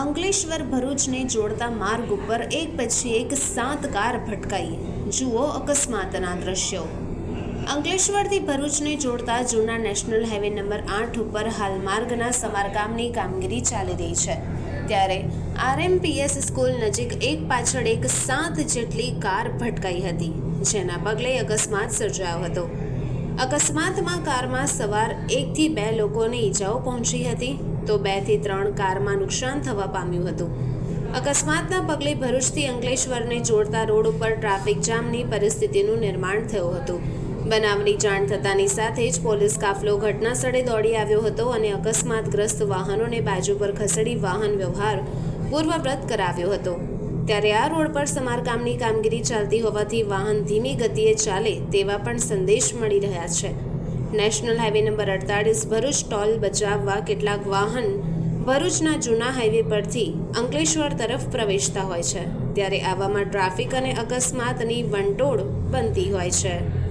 અંકલેશ્વર ભરૂચને જોડતા માર્ગ ઉપર એક પછી એક સાત કાર ભટકાઈ. જુઓ અકસ્માતના દ્રશ્યો. અંકલેશ્વરથી ભરૂચને જોડતા જૂના નેશનલ હાઈવે નંબર આઠ ઉપર હાલ માર્ગના સમારકામની કામગીરી ચાલી રહી છે. ત્યારે આરએમપીએસ સ્કૂલ નજીક એક પાછળ એક સાત જેટલી કાર ભટકાઈ હતી, જેના પગલે અકસ્માત સર્જાયો હતો. અકસ્માતમાં કારમાં સવાર એકથી બે લોકોને ઈજાઓ પહોંચી હતી તો બેથી ત્રણ કારમાં નુકસાન થવા પામ્યું હતું. અકસ્માતના પગલે ભરૂચથી અંકલેશ્વરને જોડતા રોડ ઉપર ટ્રાફિક જામની પરિસ્થિતિનું નિર્માણ થયું હતું. બનાવની જાણ થતાની સાથે જ પોલીસ કાફલો ઘટના સ્થળે દોડી આવ્યો હતો અને અકસ્માતગ્રસ્ત વાહનોને બાજુ પર ખસેડી વાહન વ્યવહાર પૂર્વવ્રત કરાવ્યો હતો. ત્યારે આ રોડ પર સમારકામની કામગીરી ચાલતી હોવાથી વાહન ધીમી ગતિએ ચાલે તેવા પણ સંદેશ મળી રહ્યા છે. નેશનલ હાઈવે નંબર અડતાળીસ ભરૂચ ટોલ બચાવવા કેટલાક વાહન ભરૂચના જૂના હાઈવે પરથી અંકલેશ્વર તરફ પ્રવેશતા હોય છે. ત્યારે આવામાં ટ્રાફિક અને અકસ્માતની વંટોળ બનતી હોય છે.